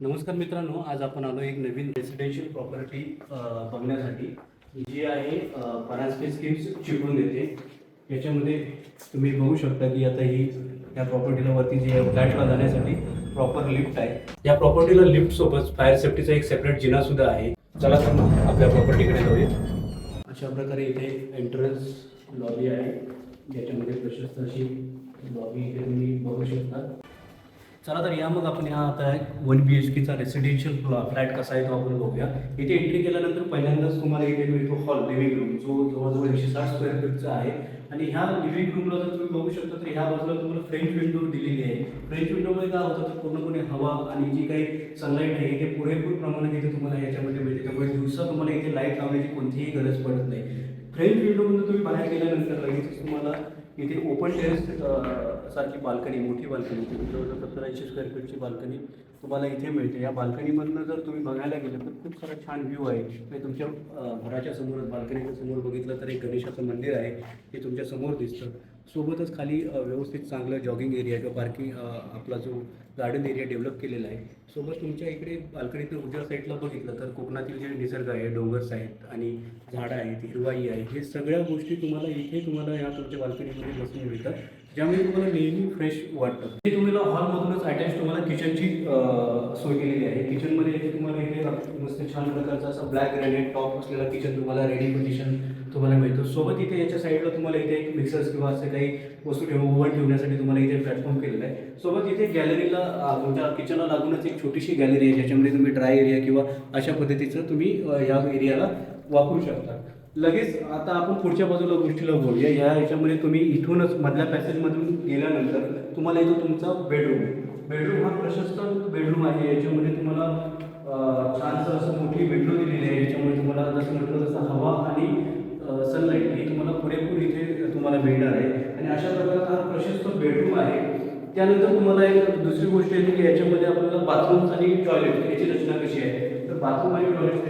नमस्कार मित्रांनो आज आपण आलो एक नवीन रेसिडेन्शियल प्रॉपर्टी बघण्यासाठी जी आहे परांजपे स्कीम्स चिपळून येते याच्यामध्ये तुम्ही बघू शकता की आता ही या प्रॉपर्टीला वरती जी आहे फ्लॅटला जाण्यासाठी प्रॉपर लिफ्ट आहे. या प्रॉपर्टीला लिफ्ट सोबत फायर सेफ्टीचा एक सेपरेट जिना सुद्धा आहे. चला तर मग आपल्या प्रॉपर्टीकडे जाऊया. अशा प्रकारे इथे एंट्रन्स लॉबी आहे. ज्याच्यामध्ये प्रशस्त अशी लॉबी इथे तुम्ही बघू शकता. चला तर या मग आपण हा आता वन बी एच केचा रेसिडेन्शियल फ्लॅट कसा आहे तो आपण बघूया. इथे एंट्री केल्यानंतर पहिल्यांदाच तुम्हाला इथे मिळतो हॉल लिव्हिंग रूम जो जवळजवळ एकशे साठ स्क्वेअर फीटचा आहे. आणि ह्या लिव्हिंग रूमला जर तुम्ही बघू शकता तर ह्या बाजूला तुम्हाला फ्रेंच विंडो दिलेली आहे. फ्रेंच विंडोमध्ये काय होतं तर पूर्णपणे हवा आणि जी काही सनलाईट आहे ते पुरेपूर प्रमाणात इथे तुम्हाला याच्यामध्ये मिळते. त्यामुळे दिवसा तुम्हाला इथे लाइट लावण्याची कोणतीही गरज पडत नाही. फ्रेंच विंडोमधून तुम्ही बाहेर गेल्यानंतर लगेच तुम्हाला इथे ओपन टेरेस सारखी बाल्कनी मोठी बाल्कनी जवळजवळ सत्तर ऐंशी स्क्वेअर फीटची बाल्कनी तुम्हाला इथे मिळते. या बाल्कनीमधनं जर तुम्ही बघायला गेलं तर खूप सारा छान व्ह्यू आहे. म्हणजे तुमच्या घराच्या समोरच बाल्कनीच्या समोर बघितलं तर एक गणेशाचं मंदिर आहे. ते तुमच्यासमोर दिसतं. सोबतच खाली व्यवस्थित चांगलं जॉगिंग एरिया किंवा पार्किंग आपला जो गार्डन एरिया डेव्हलप केलेला आहे. सोबत तुमच्या इकडे बाल्कनीतून उजव्या साईडला बघितलं तर कोकणातील जे निसर्ग आहे डोंगर्स आहेत आणि झाडं आहेत हिरवाई आहे हे सगळ्या गोष्टी तुम्हाला इथे तुम्हाला या तुमच्या बाल्कनीमध्ये बसून मिळतात. ज्यामुळे तुम्हाला नेहमी फ्रेश वाटतं. हे तुम्हाला हॉलमधूनच अटॅच तुम्हाला किचनची सोय केलेली आहे. किचनमध्ये इथे तुम्हाला इथे मस्त छान प्रकारचा असा ब्लॅक ग्रॅनाइट टॉप असलेला किचन तुम्हाला रेडी पोझिशन तुम्हाला मिळतो. सोबत इथे याच्या साईडला तुम्हाला इथे एक मिक्सर्स किंवा असे काही वस्तू ठेवून ओव्हन ठेवण्यासाठी तुम्हाला इथे प्लॅटफॉर्म केलेला आहे. सोबत इथे गॅलरीला तुमच्या किचनला लागूनच एक छोटीशी गॅलरी आहे. ज्याच्यामध्ये तुम्ही ड्राय एरिया किंवा अशा पद्धतीचं तुम्ही या एरियाला वापरू शकता. लगेच आता आपण पुढच्या बाजूला गोष्टीला बोलूया. या याच्यामध्ये तुम्ही इथूनच मधल्या पॅसेजमधून गेल्यानंतर तुम्हाला येतो तुमचा बेडरूम बेडरूम हा प्रशस्त बेडरूम आहे. याच्यामध्ये तुम्हाला छानसं असं मोठी विंडो दिलेली आहे. याच्यामुळे तुम्हाला जसं म्हटलं तसं हवा आणि सनलाईट ही तुम्हाला पुरेपूर इथे तुम्हाला मिळणार आहे. आणि अशा प्रकारचा हा प्रशस्त बेडरूम आहे. त्यानंतर तुम्हाला एक दुसरी गोष्ट येते की याच्यामध्ये आपल्याला बाथरूम आणि टॉयलेट याची रचना कशी आहे? तर बाथरूम आणि टॉयलेट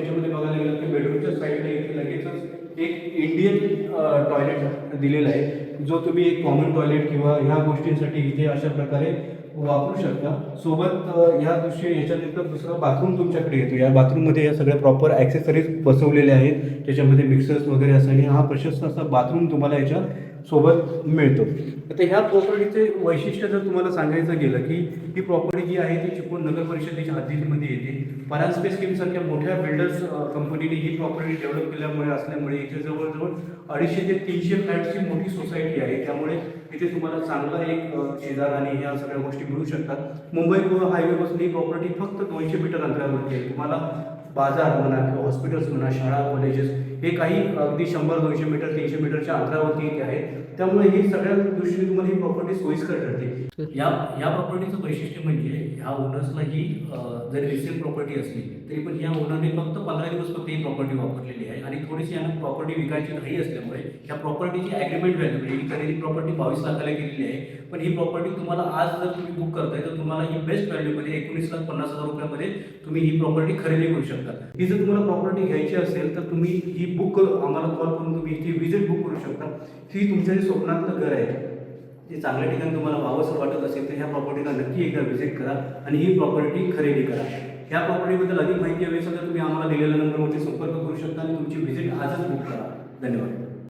इंडियन टॉयलेट uh, दिलेला आहे. जो तुम्ही एक कॉमन टॉयलेट किंवा ह्या गोष्टींसाठी इथे अशा प्रकारे वापरू शकता. सोबत ह्या दृश्य याच्यानंतर दुसरं बाथरूम तुमच्याकडे येतो. या बाथरूममध्ये या सगळ्या प्रॉपर ॲक्सेसरीज बसवलेल्या आहेत. त्याच्यामध्ये मिक्सर्स वगैरे असं आणि हा प्रशस्त असा बाथरूम तुम्हाला याच्या सोबत मिळतो. आता ह्या प्रॉपर्टीचे वैशिष्ट्य जर तुम्हाला सांगायचं गेलं की ही प्रॉपर्टी जी आहे ती चिपळूण नगर परिषदेच्या हद्दीमध्ये येते. परांजपे स्कीमसारख्या मोठ्या बिल्डर्स कंपनीने ही प्रॉपर्टी डेव्हलप केल्यामुळे असल्यामुळे इथे जवळजवळ अडीचशे ते तीनशे फ्लॅटची मोठी सोसायटी आहे. त्यामुळे इथे तुम्हाला चांगला एक शेजार आणि ह्या सगळ्या गोष्टी मिळू शकतात. मुंबई गोवा हायवेपासून ही प्रॉपर्टी फक्त दोनशे मीटर अंतरावरती आहे. तुम्हाला बाजार म्हणा किंवा हॉस्पिटल्स म्हणा शाळा कॉलेजेस हे काही अगदी शंभर दोनशे मीटर तीनशे मीटरच्या अंतरावरती इथे आहे. त्यामुळे ही सगळ्या दृष्टीने तुम्हाला ही प्रॉपर्टी सोयीस्कर ठरते. या या प्रॉपर्टीचं वैशिष्ट्य म्हणजे ह्या ओनर्सला ही जरी रिसेल प्रॉपर्टी असली तरी पण या ओनरने फक्त पंधरा दिवस फक्त ही प्रॉपर्टी वापरलेली आहे. आणि थोडीशी यांना प्रॉपर्टी विकायची घाई असल्यामुळे ह्या प्रॉपर्टीची ॲग्रीमेंट व्हॅल्यू म्हणजे ही खरेदी प्रॉपर्टी बावीस लाखाला गेलेली आहे. पण ही प्रॉपर्टी तुम्हाला आज जर तुम्ही बुक करताय तर तुम्हाला ही बेस्ट व्हॅल्यूमध्ये एकोणीस लाख पन्नास हजार रुपयामध्ये तुम्ही ही प्रॉपर्टी खरेदी करू शकता. ही जर तुम्हाला प्रॉपर्टी घ्यायची असेल तर तुम्ही ही बुक आम्हाला कॉल करून तुम्ही इथे व्हिजिट बुक करू शकता. ही तुमच्या जे स्वप्नातलं घर आहे जे चांगल्या ठिकाणी तुम्हाला वावसं वाटत असेल तर ह्या प्रॉपर्टीला नक्की एकदा व्हिजिट करा आणि ही प्रॉपर्टी खरेदी करा. ह्या प्रॉपर्टीबद्दल अधिक माहिती हवी असेल तर तुम्ही आम्हाला दिलेल्या नंबरवरती संपर्क करू शकता आणि तुमची व्हिजिट आजच बुक करा. धन्यवाद.